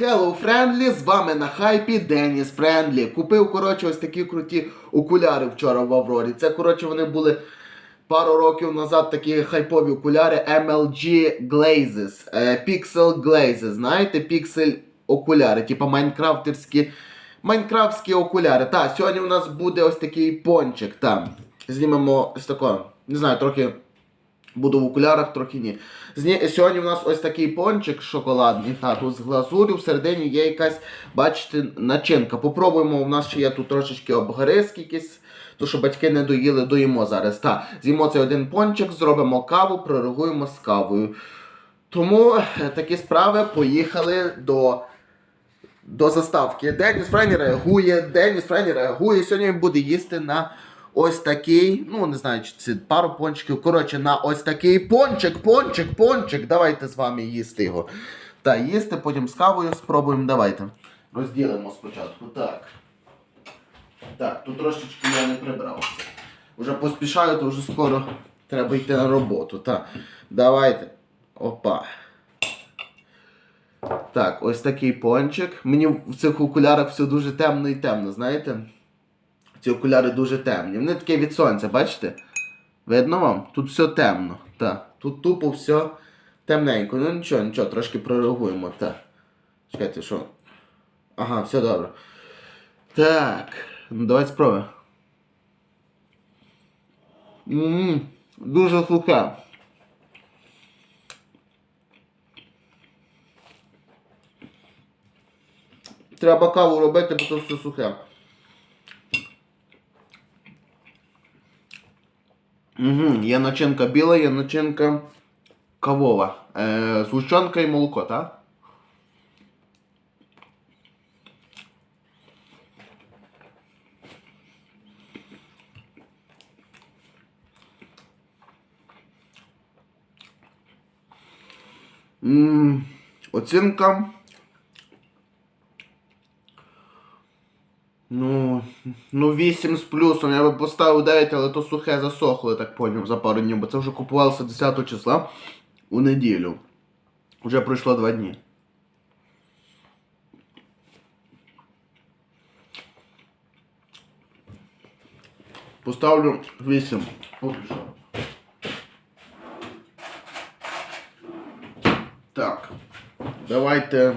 Hello Friendly, з вами на хайпі Деніс Френдлі. Купив, коротше, ось такі круті окуляри вчора в Аврорі. Це, коротше, вони були пару років назад такі хайпові окуляри MLG Glazes. Е, Pixel Glazes, знаєте, піксель окуляри, типа майнкрафтерські. Майнкрафтські окуляри. Так, сьогодні у нас буде ось такий пончик. Там. Знімемо ось такого. Не знаю, трохи. Буду в окулярах, трохи ні. Сьогодні у нас ось такий пончик шоколадний. Та, тут з глазурю, всередині є якась, бачите, начинка. Попробуємо, у нас ще є тут трошечки обгризки якісь. То, що батьки не доїли, доїмо зараз. Та, з'їмо цей один пончик, зробимо каву, прореагуємо з кавою. Тому е, такі справи поїхали до. До заставки. Деніс Френі реагує, Деніс Френі реагує. Сьогодні він буде їсти на ось такий, ну не знаю, чи це пару пончиків. Коротше, на ось такий пончик, пончик, пончик. Давайте з вами їсти його. Та їсти, потім з кавою спробуємо. Давайте. Розділимо спочатку. Так. Так, тут трошечки я не прибрався. Уже поспішаю, то вже скоро треба йти на роботу. Так. Давайте. Опа. Так, ось такий пончик. Мені в цих окулярах все дуже темно і темно, знаєте? Ці окуляри дуже темні. Вони такі від сонця, бачите? Видно вам? Тут все темно. Так. Тут тупо все темненько. Ну нічого, нічого, трошки прореагуємо. Так. Чекайте, що? Ага, все добре. Так. Ну давайте спробуємо. Ммм, дуже сухе. Треба каву робити, бо то все сухе. Угу, є біла, є начинка кавова. Е, згущенка і молоко, так? Оцінка. Ну, ну 8 з плюсом. Я би поставив 9, але то сухе засохло, я так поняв, за пару днів, бо це вже купувалося 10 числа у неділю. Вже пройшло 2 дні. Поставлю 8. Поки що. Так. Давайте.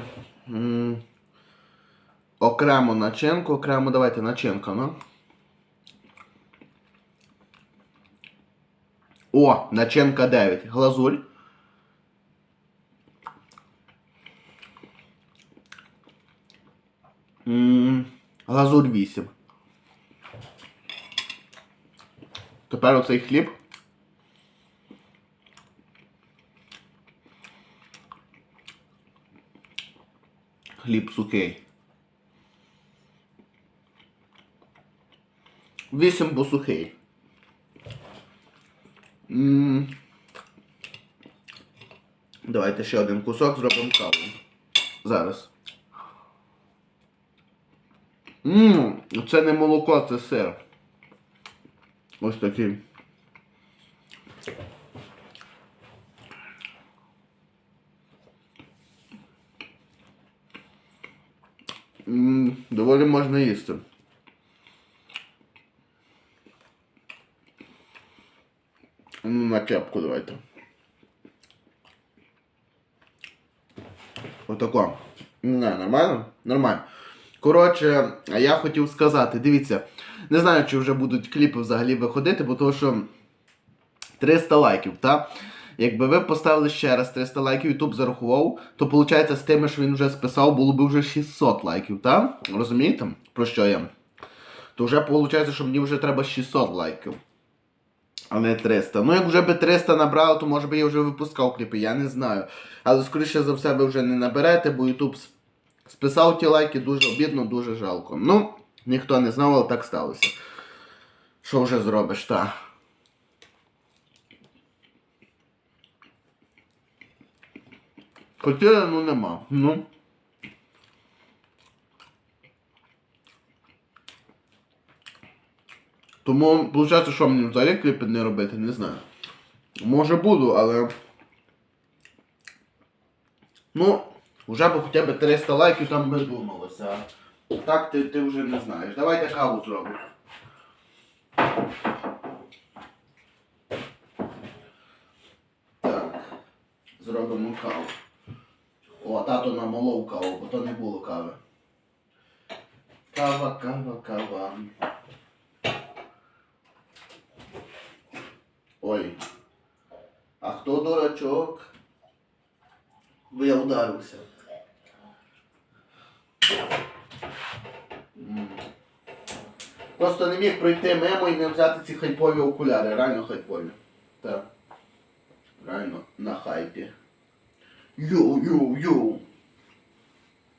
Окремо начинку, окремо давайте начинка, ну. О, начинка 9. Глазурь. М, Глазурь 8. Тепер оцей хліб. Хліб сухий. 8 бо сухий. Давайте ще один кусок зробимо каву. Зараз. Ммм, це не молоко, це сир. Ось такий. Доволі можна їсти. Ну, на кепку давайте. Отако. Не нормально? Нормально. Коротше, я хотів сказати, дивіться, не знаю, чи вже будуть кліпи взагалі виходити, бо того, що 300 лайків, так? Якби ви поставили ще раз 300 лайків, YouTube зарахував, то виходить з тими, що він вже списав, було б вже 600 лайків, так? Розумієте? Про що я? То вже виходить, що мені вже треба 600 лайків. А не 300. Ну, як вже би 300 набрало, то може би я вже випускав кліпи, я не знаю. Але скоріше за все ви вже не наберете, бо YouTube списав ті лайки дуже обідно, дуже жалко. Ну, ніхто не знав, але так сталося. Що вже зробиш, та? Хотіли, ну нема. Ну. Тому, виходить, що мені взагалі кліпи не робити, не знаю. Може буду, але. Ну, Вже б хоча б 300 лайків там би думалося. Так ти, ти вже не знаєш. Давайте каву зробимо. Так. Зробимо каву. О, тато намолов каву, бо то не було кави. Кава, кава, кава. Ой. А хто дурачок? Бо я ударився. Просто не міг пройти мимо і не взяти ці хайпові окуляри. Реально хайпові. Так. Реально на хайпі. Йоу-йоу-йоу.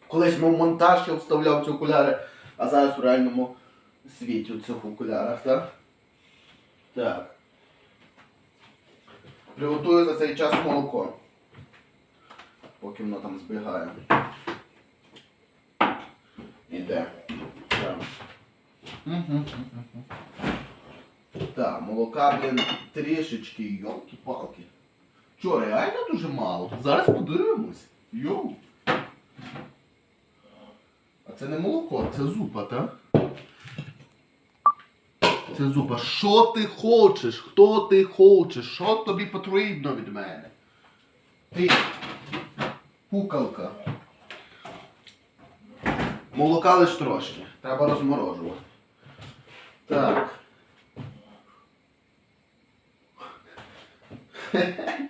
Колись ми в монтаж я вставляв ці окуляри, а зараз в реальному світі у цих окулярах, так? Так. Приготую за цей час молоко. Поки воно там збігає. Іде. Так. Молока, блін, трішечки, йолки-палки. Чо, реально дуже мало? Зараз подивимось. Йоу. А це не молоко, це зупа, так? Це зупа. Що ти хочеш? Хто ти хочеш? Що тобі потрібно від мене? Ти. Пукалка. Молока лиш трошки. Треба розморожувати. Так.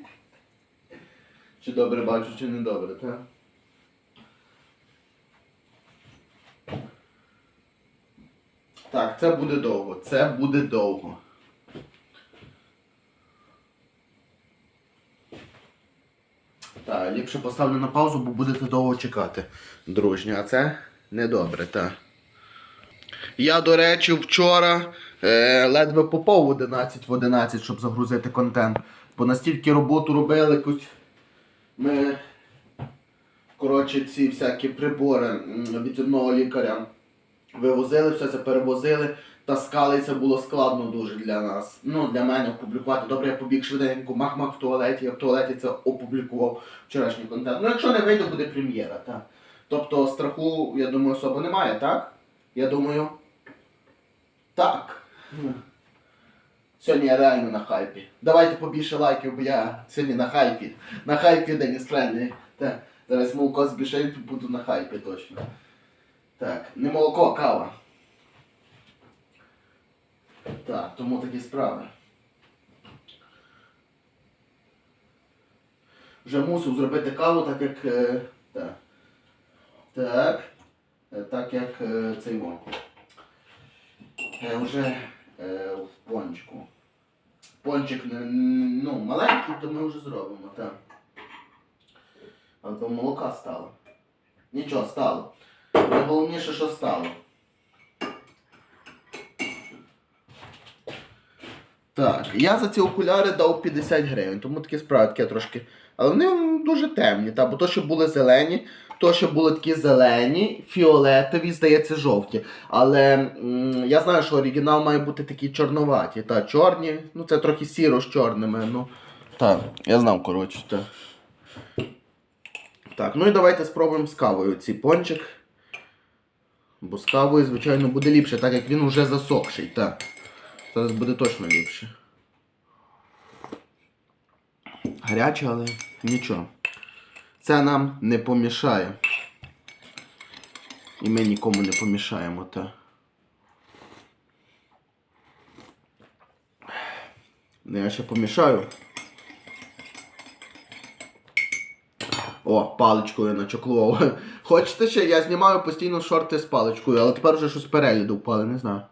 Чи добре бачу, чи не добре, так? Це буде довго. Це буде довго. Так, ліпше поставлю на паузу, бо будете довго чекати, дружні. А це недобре, так. Я, до речі, вчора е, ледве попав в 11 в 11, щоб загрузити контент. Бо настільки роботу робили якусь. Ми. Коротше, ці всякі прибори від одного лікаря вивозили, все це перевозили, таскали, це було складно дуже для нас. Ну, для мене опублікувати. Добре, я побіг швиденько, мах-мах в туалеті, я в туалеті це опублікував вчорашній контент. Ну, якщо не вийде, буде прем'єра, так. Тобто страху, я думаю, особо немає, так? Я думаю. Так. Сьогодні я реально на хайпі. Давайте побільше лайків, бо я сьогодні на хайпі. На хайпі Деніс Френдлі. Зараз молоко збішають, буду на хайпі точно. Так, не молоко, а кава. Так, тому такі справи. Вже мусив зробити каву, так як. е, так. Так. Е, Так як е, цей. Е, вже в пончику. Пончик ну, маленький, то ми вже зробимо, так. Але молока стало. Нічого, стало. Найголовніше, що стало. Так, я за ці окуляри дав 50 гривень, тому такі справи таке трошки. Але вони дуже темні, та, бо то, що були зелені, то, що були такі зелені, фіолетові, здається, жовті. Але м, я знаю, що оригінал має бути такі чорноваті, та чорні, ну це трохи сіро з чорними. Ну, так, я знав, коротше. Так. так, ну і давайте спробуємо з кавою цей пончик. Бо з кавою, звичайно, буде ліпше, так як він вже засохший, так. Зараз буде точно ліпше. Гаряче, але нічого. Це нам не помішає. І ми нікому не помішаємо, так. Ну, я ще помішаю. О, паличкою начоклував. Хочете ще? Я знімаю постійно шорти з паличкою, але тепер вже щось перегляду впали, не знаю.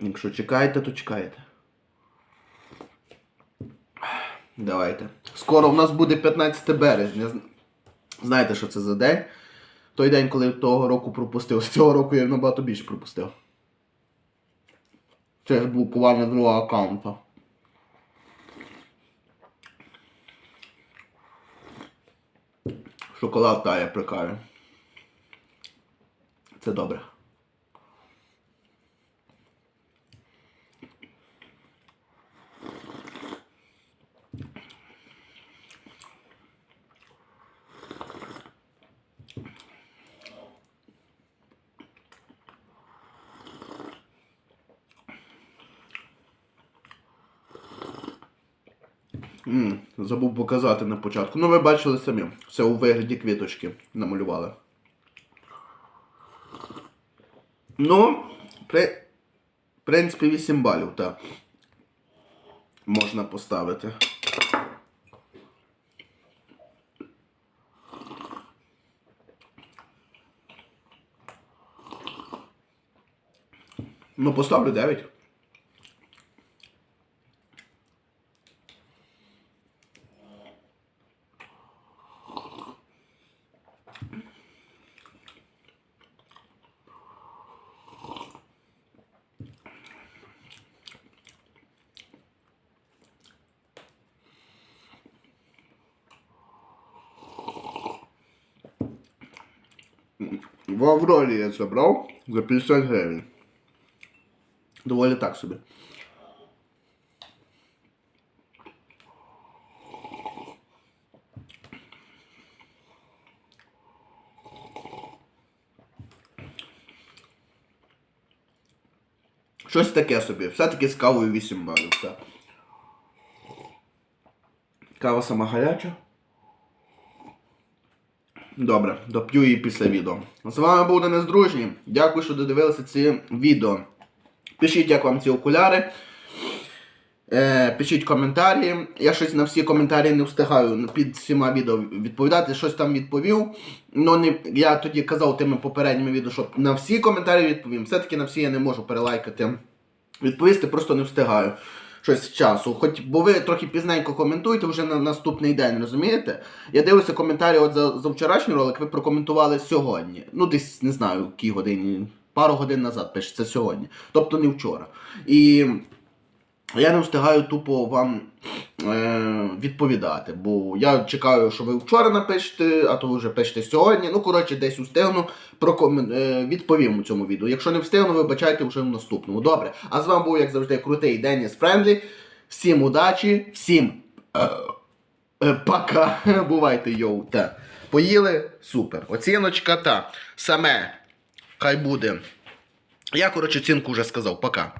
Якщо чекаєте, то чекаєте. Давайте. Скоро в нас буде 15 березня. Знаєте, що це за день? Той день, коли того року пропустив. З цього року я набагато більше пропустив. Через блокування другого аккаунта. Шоколад тає при каві. Це добре. М, забув показати на початку. Ну, ви бачили самі. Все у вигляді квіточки намалювали. Ну, при... в принципі, 8 балів, так. Можна поставити. Ну, поставлю 9. В Аврорі я це брав за 50 гривень. Доволі так собі. Щось таке собі. Все-таки з кавою 8 балів. Кава сама гаряча. Добре, доп'ю її після відео. З вами був Денис Дружній. Дякую, що додивилися ці відео. Пишіть, як вам ці окуляри. Е, пишіть коментарі. Я щось на всі коментарі не встигаю під всіма відео відповідати. Щось там відповів. Ну, не, я тоді казав тими попередніми відео, що на всі коментарі відповім. Все-таки на всі я не можу перелайкати. Відповісти просто не встигаю. Щось з часу. Хоч, бо ви трохи пізненько коментуєте вже на наступний день, розумієте? Я дивлюся коментарі от за, за вчорашній ролик, ви прокоментували сьогодні. Ну, десь не знаю, в якій годині. Пару годин назад пишеться сьогодні. Тобто не вчора. І я не встигаю тупо вам е, відповідати, бо я чекаю, що ви вчора напишете, а то ви вже пишете сьогодні. Ну, коротше, десь встигну, прокомен... е, відповім у цьому відео. Якщо не встигну, вибачайте вже в наступному. Добре. А з вами був, як завжди, крутий Деніс Френдлі. Всім удачі, всім е, е, пока. Бувайте, йоу. Та. Поїли? Супер. Оціночка та. Саме. Хай буде. Я, коротше, оцінку вже сказав. Пока.